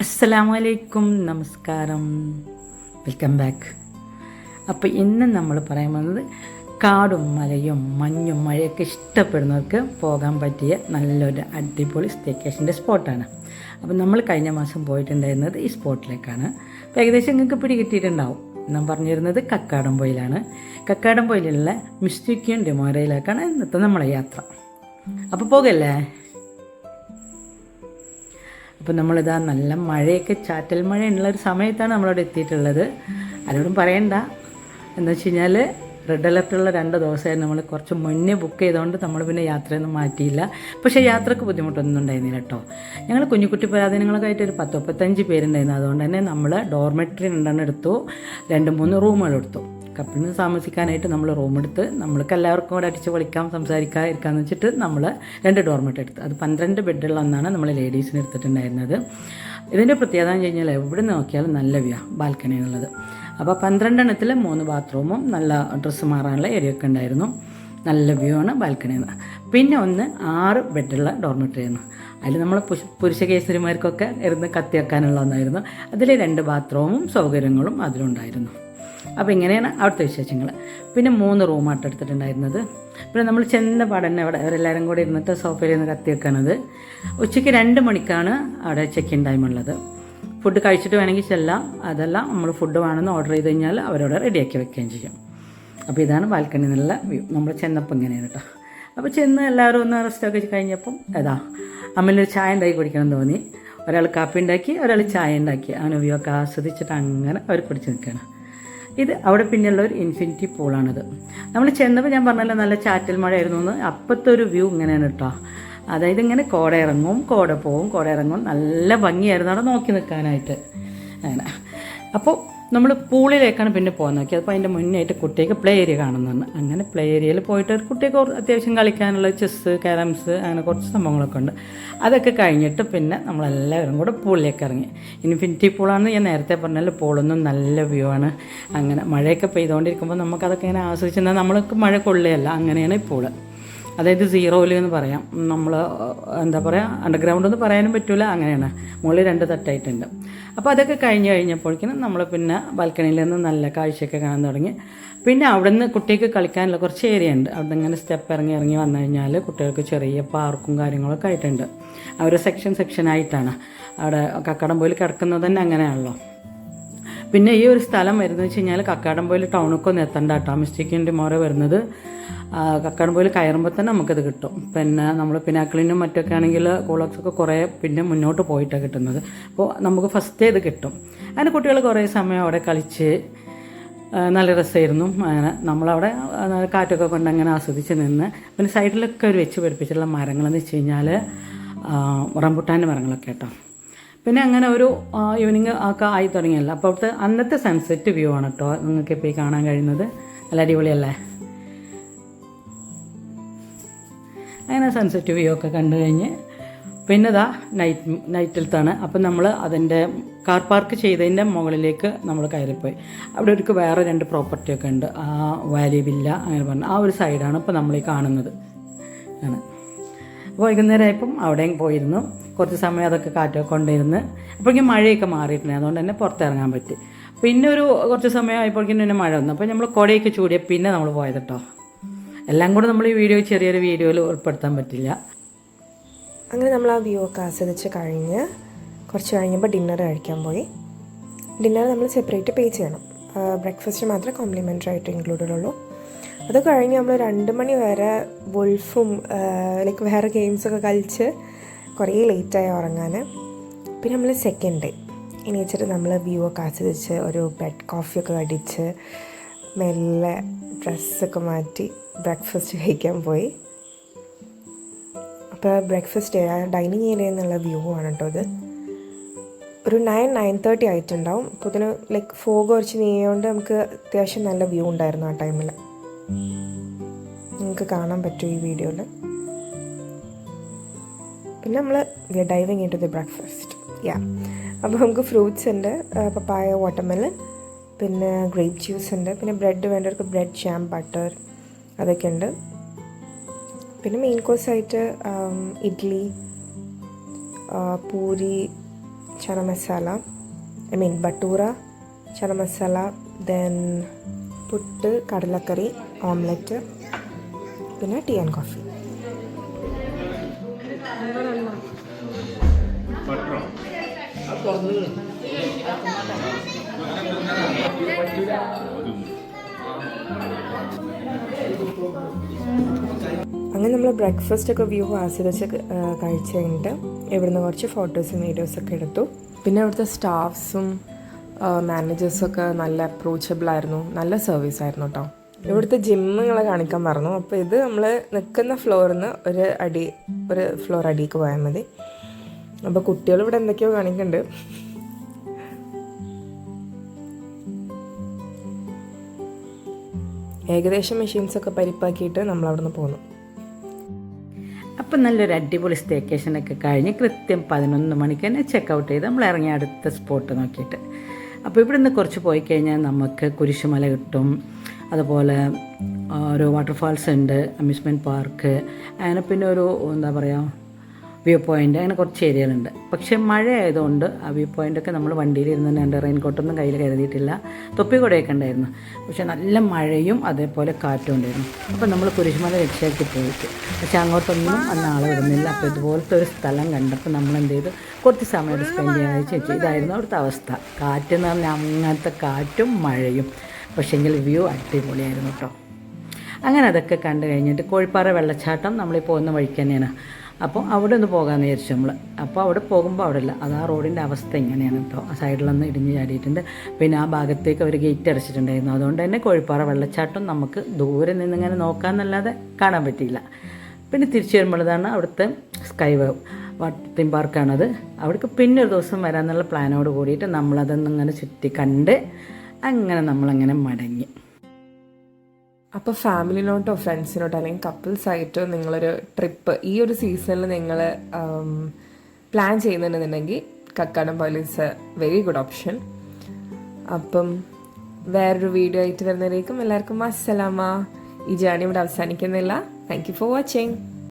അസ്സലാമു അലൈക്കും നമസ്കാരം. വെൽക്കം ബാക്ക് അപ്പോൾ ഇന്ന് നമ്മൾ പറയാൻ വന്നത് കാടും മലയും മഞ്ഞും മഴയൊക്കെ ഇഷ്ടപ്പെടുന്നവർക്ക് പോകാൻ പറ്റിയ നല്ലൊരു അടിപൊളി സ്റ്റേക്കേഷന്റെ സ്പോട്ടാണ് അപ്പോൾ നമ്മൾ കഴിഞ്ഞ മാസം പോയിട്ടുണ്ടായിരുന്നത് ഈ സ്പോട്ടിലേക്കാണ് അപ്പോൾ ഏകദേശം നിങ്ങൾക്ക് പിടി കിട്ടിയിട്ടുണ്ടാവും ഞാൻ പറഞ്ഞിരുന്നത് കക്കാടംപൊയിലാണ് കക്കാടംപൊയിലുള്ള മിസ്റ്റിക്യൻ ഡിമോറയിലേക്കാണ് ഇന്നത്തെ നമ്മളെ യാത്ര. അപ്പോൾ പോകല്ലേ? അപ്പോൾ നമ്മളിതാ നല്ല മഴയൊക്കെ ചാറ്റൽ മഴയുള്ള ഒരു സമയത്താണ് നമ്മളവിടെ എത്തിയിട്ടുള്ളത്. ആരോടും പറയണ്ട. എന്ന് വെച്ച് കഴിഞ്ഞാൽ റെഡ് അലർട്ടുള്ള രണ്ട് ദിവസമായിരുന്നു. നമ്മൾ കുറച്ച് മുന്നേ ബുക്ക് ചെയ്തുകൊണ്ട് നമ്മൾ പിന്നെ യാത്രയൊന്നും മാറ്റിയില്ല. പക്ഷേ യാത്രയ്ക്ക് ബുദ്ധിമുട്ടൊന്നും ഉണ്ടായിരുന്നില്ല കേട്ടോ ഞങ്ങൾ കുഞ്ഞുകുട്ടി പരാധീനങ്ങളൊക്കെ ആയിട്ട് ഒരു പത്ത് മുപ്പത്തഞ്ച് പേരുണ്ടായിരുന്നു. അതുകൊണ്ട് തന്നെ നമ്മൾ ഡോർമെട്രി രണ്ടെണ്ണം എടുത്തു. രണ്ട് മൂന്ന് റൂമുകൾ എടുത്തു. കപ്പിളിന് താമസിക്കാനായിട്ട് നമ്മൾ റൂം എടുത്ത് നമ്മൾക്ക് എല്ലാവർക്കും കൂടെ അടിച്ച് പൊളിക്കാം സംസാരിക്കാം ഇരിക്കാമെന്ന് വെച്ചിട്ട് നമ്മൾ രണ്ട് ഡോർമെറ്റ് എടുത്ത്. അത് പന്ത്രണ്ട് ബെഡുള്ള ഒന്നാണ് നമ്മൾ ലേഡീസിന് എടുത്തിട്ടുണ്ടായിരുന്നത്. ഇതിന്റെ പ്രത്യേകത എന്ന് കഴിഞ്ഞാൽ എവിടെ നോക്കിയാലും നല്ല വ്യൂ ബാൽക്കണി എന്നുള്ളത് അപ്പോൾ പന്ത്രണ്ടെണ്ണത്തിൽ മൂന്ന് ബാത്റൂമും നല്ല ഡ്രസ്സ് മാറാനുള്ള ഏരിയ ഒക്കെ ഉണ്ടായിരുന്നു. നല്ല വ്യൂ ആണ് ബാൽക്കണി നിന്ന് പിന്നെ ഒന്ന് ആറ് ബെഡുള്ള ഡോർമെറ്ററി ആയിരുന്നു അതിൽ നമ്മൾ പുരുഷ കേസരിമാർക്കൊക്കെ ഇരുന്ന് കത്തി വെക്കാനുള്ള ഒന്നായിരുന്നു. അതിൽ രണ്ട് ബാത്റൂമും സൗകര്യങ്ങളും അതിലുണ്ടായിരുന്നു. അപ്പോൾ ഇങ്ങനെയാണ് അവിടുത്തെ വിശേഷങ്ങൾ പിന്നെ മൂന്ന് റൂമായിട്ട് എടുത്തിട്ടുണ്ടായിരുന്നത്. പിന്നെ നമ്മൾ ചെന്ന പാടന്നെ അവിടെ അവരെല്ലാവരും കൂടി ഇരുന്നിട്ട് സോഫയിൽ നിന്ന് കത്തി വെക്കണത്. ഉച്ചയ്ക്ക് രണ്ട് മണിക്കാണ് അവിടെ ചെക്ക് ഇൻ ടൈം ഉള്ളത്. ഫുഡ് കഴിച്ചിട്ട് വേണമെങ്കിൽ ചെല്ലാം. അതെല്ലാം നമ്മൾ ഫുഡ് വേണമെന്ന് ഓർഡർ ചെയ്ത് കഴിഞ്ഞാൽ അവരോട് റെഡിയാക്കി വെക്കുകയും ചെയ്യും. അപ്പോൾ ഇതാണ് ബാൽക്കണി എന്നുള്ള വ്യൂ നമ്മൾ ചെന്നപ്പോൾ ഇങ്ങനെയാണ് കേട്ടോ. അപ്പോൾ ചെന്ന് എല്ലാവരും ഒന്ന് റെസ്റ്റൊക്കെ കഴിഞ്ഞപ്പം ഏതാ അമ്മനൊരു ചായ ഉണ്ടാക്കി കുടിക്കണം തോന്നി. ഒരാൾ കാപ്പി ഉണ്ടാക്കി ഒരാൾ ചായ ഉണ്ടാക്കി. അങ്ങനെ വ്യൂ ഒക്കെ ആസ്വദിച്ചിട്ട് അങ്ങനെ അവർ കുടിച്ച് നിൽക്കുകയാണ്. ഇത് അവിടെ പിന്നെയുള്ള ഒരു ഇൻഫിനിറ്റി പൂളാണിത് നമ്മൾ ചെന്നപ്പോൾ ഞാൻ പറഞ്ഞല്ലോ നല്ല ചാറ്റൽ മഴയായിരുന്നു എന്ന്. അപ്പോഴത്തെ ഒരു വ്യൂ ഇങ്ങനെയാണ് കേട്ടോ അതായത് ഇങ്ങനെ കോട ഇറങ്ങും കോട പോവും കോട ഇറങ്ങും. നല്ല ഭംഗിയായിരുന്നു അവിടെ നോക്കി നിൽക്കാനായിട്ട്. അങ്ങനെ. അപ്പോൾ നമ്മൾ പൂളിലേക്കാണ് പിന്നെ പോകാൻ നോക്കിയത്. അപ്പോൾ അതിന്റെ മുന്നായിട്ട് കുട്ടിക്ക് പ്ലേ ഏരിയ കാണുന്നതാണ്. അങ്ങനെ പ്ലേ ഏരിയയിൽ പോയിട്ട് കുട്ടിയൊക്കെ അത്യാവശ്യം കളിക്കാനുള്ള ചെസ്സ് ക്യാരംസ് അങ്ങനെ കുറച്ച് സംഭവങ്ങളൊക്കെ ഉണ്ട്. അതൊക്കെ കഴിഞ്ഞിട്ട് പിന്നെ നമ്മളെല്ലാവരും കൂടെ പൂളിലേക്ക് ഇറങ്ങി. ഇൻഫിനിറ്റി പൂളാണെന്ന് ഞാൻ നേരത്തെ പറഞ്ഞാൽ പൂളൊന്നും നല്ല വ്യൂ ആണ്. അങ്ങനെ മഴയൊക്കെ പെയ്തുകൊണ്ടിരിക്കുമ്പോൾ നമുക്കതൊക്കെ ഇങ്ങനെ ആസ്വദിച്ചാൽ നമ്മൾക്ക് മഴ കൊള്ളുകയല്ല. അങ്ങനെയാണ് ഈ പൂൾ. അതായത് സീറോയിൽ എന്ന് പറയാം. നമ്മൾ എന്താ പറയുക അണ്ടർഗ്രൗണ്ട് എന്ന് പറയാനും പറ്റില്ല അങ്ങനെയാണ്. മുകളിൽ രണ്ട് തട്ടായിട്ടുണ്ട്. അപ്പോൾ അതൊക്കെ കഴിഞ്ഞ് കഴിഞ്ഞപ്പോഴേക്കും നമ്മൾ പിന്നെ ബാൽക്കണിയിൽ നിന്ന് നല്ല കാഴ്ചയൊക്കെ കാണാൻ തുടങ്ങി. പിന്നെ അവിടെ നിന്ന് കുട്ടികൾക്ക് കളിക്കാനുള്ള കുറച്ച് ഏരിയ ഉണ്ട്. അവിടെ ഇങ്ങനെ സ്റ്റെപ്പ് ഇറങ്ങി ഇറങ്ങി വന്നു കഴിഞ്ഞാൽ കുട്ടികൾക്ക് ചെറിയ പാർക്കും കാര്യങ്ങളൊക്കെ ആയിട്ടുണ്ട്. അവർ സെക്ഷൻ സെക്ഷനായിട്ടാണ് അവിടെ കക്കടം പോയി കിടക്കുന്നത് തന്നെ അങ്ങനെയാണല്ലോ. പിന്നെ ഈ ഒരു സ്ഥലം വരുന്നത് വെച്ച് കഴിഞ്ഞാൽ കക്കാടംപോയിൽ ഒന്ന് എത്തണ്ട കേട്ടോ മിസ്റ്റേക്കിന്റെ മോറ വരുന്നത്. കക്കാടംപോയിൽ കയറുമ്പോൾ തന്നെ നമുക്കത് കിട്ടും. പിന്നെ നമ്മൾ പിനാക്കിളിനും മറ്റൊക്കെ ആണെങ്കിൽ കൂളോക്സൊക്കെ കുറേ പിന്നെ മുന്നോട്ട് പോയിട്ടാണ് കിട്ടുന്നത്. അപ്പോൾ നമുക്ക് ഫസ്റ്റ് ഇത് കിട്ടും. അങ്ങനെ കുട്ടികൾ കുറേ സമയം അവിടെ കളിച്ച് നല്ല രസമായിരുന്നു. അങ്ങനെ നമ്മളവിടെ കാറ്റൊക്കെ കൊണ്ട് അങ്ങനെ ആസ്വദിച്ച് നിന്ന്. പിന്നെ സൈഡിലൊക്കെ ഒരു വെച്ച് പിടിപ്പിച്ചിട്ടുള്ള മരങ്ങളെന്ന് വെച്ച് കഴിഞ്ഞാൽ റംബുട്ടാന്റെ മരങ്ങളൊക്കെ കേട്ടോ പിന്നെ അങ്ങനെ ഒരു ഈവനിങ് ഒക്കെ ആയി തുടങ്ങിയല്ലോ. അപ്പോൾ അവിടുത്തെ അന്നത്തെ സൺസെറ്റ് വ്യൂ ആണ് കേട്ടോ നിങ്ങൾക്ക് ഇപ്പോൾ ഈ കാണാൻ കഴിയുന്നത്. നല്ല അടിപൊളിയല്ലേ? അങ്ങനെ സൺസെറ്റ് വ്യൂ ഒക്കെ കണ്ടു കഴിഞ്ഞ് പിന്നെ ഇതാ നൈറ്റ് നൈറ്റിലത്താണ് അപ്പം നമ്മൾ അതിന്റെ കാർ പാർക്ക് ചെയ്തതിന്റെ മുകളിലേക്ക് നമ്മൾ കയറിപ്പോയി. അവിടെ ഒരു വേറെ രണ്ട് പ്രോപ്പർട്ടിയൊക്കെ ഉണ്ട്. ആ വാലി വില്ല അങ്ങനെ പറഞ്ഞു ആ ഒരു സൈഡാണ് ഇപ്പോൾ നമ്മൾ ഈ കാണുന്നത്. ആണ്. വൈകുന്നേരം ആയപ്പം അവിടെയും പോയിരുന്നു. കുറച്ച് സമയം അതൊക്കെ കാറ്റൊക്കെ കൊണ്ടിരുന്ന്. അപ്പോഴേക്കും മഴയൊക്കെ മാറിയിട്ടുണ്ട്. അതുകൊണ്ട് തന്നെ പുറത്തിറങ്ങാൻ പറ്റി. പിന്നെ ഒരു കുറച്ച് സമയം ആയപ്പോഴേക്കും പിന്നെ മഴ വന്നു. അപ്പോൾ നമ്മൾ കുടയൊക്കെ ചൂടിയ പിന്നെ നമ്മൾ പോയത് കേട്ടോ എല്ലാം കൂടെ നമ്മൾ ഈ വീഡിയോ ചെറിയൊരു വീഡിയോയിൽ ഉൾപ്പെടുത്താൻ പറ്റില്ല. അങ്ങനെ നമ്മൾ ആ വ്യൂ ഒക്കെ ആസ്വദിച്ച് കഴിഞ്ഞ് കുറച്ച് കഴിഞ്ഞപ്പോൾ ഡിന്നർ കഴിക്കാൻ പോയി. ഡിന്നർ നമ്മൾ സെപ്പറേറ്റ് പേ ചെയ്യണം. ബ്രേക്ക്ഫാസ്റ്റ് മാത്രമേ കോംപ്ലിമെന്ററി ആയിട്ട് ഇൻക്ലൂഡഡ് ഉള്ളൂ അത് കഴിഞ്ഞ് നമ്മൾ രണ്ട് മണി വരെ വുൾഫും ലൈക്ക് വേറെ ഗെയിംസൊക്കെ കളിച്ച് കുറേ ലേറ്റായി ഉറങ്ങാൻ പിന്നെ നമ്മൾ സെക്കൻഡ് ഡേ എണീച്ചിട്ട് നമ്മൾ വ്യൂ ഒക്കെ ആസ്വദിച്ച് ഒരു ബെഡ് കോഫിയൊക്കെ അടിച്ച് മെല്ലെ ഡ്രസ്സൊക്കെ മാറ്റി ബ്രേക്ക്ഫാസ്റ്റ് കഴിക്കാൻ പോയി. അപ്പോൾ ബ്രേക്ക്ഫാസ്റ്റ് ഡൈനിങ് ഏരിയ എന്നുള്ള വ്യൂ ആണ് കേട്ടോ അത് ഒരു നയൻ നയൻ തേർട്ടി ആയിട്ടുണ്ടാവും. അപ്പോൾ ഇതിന് ലൈക്ക് ഫോഗ് കുറച്ച് നീയോണ്ട് നമുക്ക് അത്യാവശ്യം നല്ല വ്യൂ ഉണ്ടായിരുന്നു ആ ടൈമിൽ നിങ്ങൾക്ക് കാണാൻ പറ്റും ഈ വീഡിയോയിൽ പിന്നെ നമ്മൾ we are diving in to the breakfast yeah അപ്പോൾ നമുക്ക് ഫ്രൂട്ട്സ് ഉണ്ട് പപ്പായ വാട്ടർമെലൺ പിന്നെ ഗ്രേപ്പ് ജ്യൂസ് ഉണ്ട്. പിന്നെ ബ്രെഡ് വേണ്ടവർക്ക് ബ്രെഡ് ജാം ബട്ടർ അതൊക്കെ ഉണ്ട്. പിന്നെ മെയിൻ കോഴ്സായിട്ട് ഇഡ്ഡലി ആ, puri chana masala I mean bhatura chana masala then puttu കടലക്കറി ഓംലെറ്റ് പിന്നെ ടീ ആൻഡ് കോഫി. അങ്ങനെ നമ്മൾ ബ്രേക്ക്ഫാസ്റ്റ് ഒക്കെ വ്യൂ ആസ്വദിച്ച് കഴിച്ചു കഴിഞ്ഞിട്ട് ഇവിടുന്ന് കുറച്ച് ഫോട്ടോസും വീഡിയോസൊക്കെ എടുത്തു. പിന്നെ അവിടുത്തെ സ്റ്റാഫ്സും മാനേജേഴ്സൊക്കെ നല്ല അപ്രോച്ചബിൾ ആയിരുന്നു. നല്ല സർവീസ് ആയിരുന്നു കേട്ടോ ഇവിടുത്തെ ജിമ്മുകളെ കാണിക്കാൻ പറഞ്ഞു അപ്പോൾ ഇത് നമ്മൾ നിൽക്കുന്ന ഫ്ലോറിൽ നിന്ന് ഒരു അടി ഒരു ഫ്ലോർ അടിക്ക് പോയാൽ മതി. അപ്പോൾ കുട്ടികൾ ഇവിടെ എന്തൊക്കെയോ കാണിക്കുന്നുണ്ട് ഏകദേശം മെഷീൻസ് ഒക്കെ പരിപ്പാക്കിയിട്ട് നമ്മൾ അവിടെ നിന്ന് പോന്നു. അപ്പം നല്ലൊരു അടിപൊളി സ്റ്റേക്കേഷനൊക്കെ കഴിഞ്ഞ് കൃത്യം പതിനൊന്ന് മണിക്ക് തന്നെ ചെക്ക് ഔട്ട് ചെയ്ത് നമ്മൾ ഇറങ്ങി അടുത്ത സ്പോട്ട് നോക്കിയിട്ട്. അപ്പോൾ ഇവിടുന്ന് കുറച്ച് പോയി കഴിഞ്ഞാൽ നമുക്ക് കുരിശുമല കിട്ടും. അതുപോലെ ഒരു വാട്ടർഫാൾസ് ഉണ്ട് അമ്യൂസ്മെന്റ് പാർക്ക് അങ്ങനെ പിന്നെ ഒരു എന്താ പറയുക വ്യൂ പോയിന്റ് അങ്ങനെ കുറച്ച് ഏരിയകളുണ്ട്. പക്ഷേ മഴ ആയതുകൊണ്ട് ആ വ്യൂ പോയിന്റൊക്കെ നമ്മൾ വണ്ടിയിലിരുന്ന് എന്റെ റെയിൻകോട്ടൊന്നും കയ്യിൽ കരുതിയിട്ടില്ല. തൊപ്പി കൂടെയൊക്കെ ഉണ്ടായിരുന്നു. പക്ഷേ നല്ല മഴയും അതേപോലെ കാറ്റും ഉണ്ടായിരുന്നു. അപ്പോൾ നമ്മൾ കുരിശുമല രക്ഷയാക്കി പോയിട്ട്. പക്ഷേ അങ്ങോട്ടൊന്നും അന്ന് ആളെ വിടുന്നില്ല. അപ്പോൾ ഇതുപോലത്തെ ഒരു സ്ഥലം കണ്ടപ്പോൾ നമ്മൾ എന്ത് ചെയ്തു? കുറച്ച് സമയം സ്പെൻഡ് ചെയ്യാൻ ചോദിച്ചു ഇതായിരുന്നു അവിടുത്തെ അവസ്ഥ. കാറ്റ് എന്ന് പറഞ്ഞാൽ അങ്ങനത്തെ കാറ്റും മഴയും. പക്ഷേങ്കിൽ വ്യൂ അടിപൊളിയായിരുന്നു കേട്ടോ. അങ്ങനെ അതൊക്കെ കണ്ടു കഴിഞ്ഞിട്ട് കോഴിപ്പാറ വെള്ളച്ചാട്ടം നമ്മളീ പോകുന്ന വഴിക്ക് തന്നെയാണ്. അപ്പോൾ അവിടെ ഒന്ന് പോകാമെന്ന് വിചാരിച്ചു നമ്മൾ അപ്പോൾ അവിടെ പോകുമ്പോൾ അവിടെ ഇല്ല. അത് ആ റോഡിന്റെ അവസ്ഥ ഇങ്ങനെയാണ് കേട്ടോ ആ സൈഡിലൊന്ന് ഇടിഞ്ഞ് ചാടിയിട്ടുണ്ട്. പിന്നെ ആ ഭാഗത്തേക്ക് അവർ ഗേറ്റ് അടച്ചിട്ടുണ്ടായിരുന്നു. അതുകൊണ്ട് തന്നെ കോഴിപ്പാറ വെള്ളച്ചാട്ടം നമുക്ക് ദൂരെ നിന്നിങ്ങനെ നോക്കാമെന്നല്ലാതെ കാണാൻ പറ്റിയില്ല. പിന്നെ തിരിച്ചു വരുമ്പോഴതാണ് അവിടുത്തെ സ്കൈ വേവ് വാട്ടർ തീം പാർക്കാണത് അവിടേക്ക് പിന്നെ ഒരു ദിവസം വരാമെന്നുള്ള പ്ലാനോട് കൂടിയിട്ട് നമ്മളതൊന്നും ഇങ്ങനെ ചുറ്റി കണ്ട് അങ്ങനെ നമ്മളങ്ങനെ മടങ്ങി. അപ്പോൾ ഫാമിലിനോട്ടോ ഫ്രണ്ട്സിനോട്ടോ അല്ലെങ്കിൽ കപ്പിൾസായിട്ടോ നിങ്ങളൊരു ട്രിപ്പ് ഈ ഒരു സീസണിൽ നിങ്ങൾ പ്ലാൻ ചെയ്യുന്നുണ്ടെന്നുണ്ടെങ്കിൽ Kakkadam police very good option അപ്പം വേറൊരു വീഡിയോ ആയിട്ട് വരുന്നവരേക്കും എല്ലാവർക്കും അസ്സലാമ ഈ ജേണി ഇവിടെ അവസാനിക്കുന്നില്ല. Thank you for watching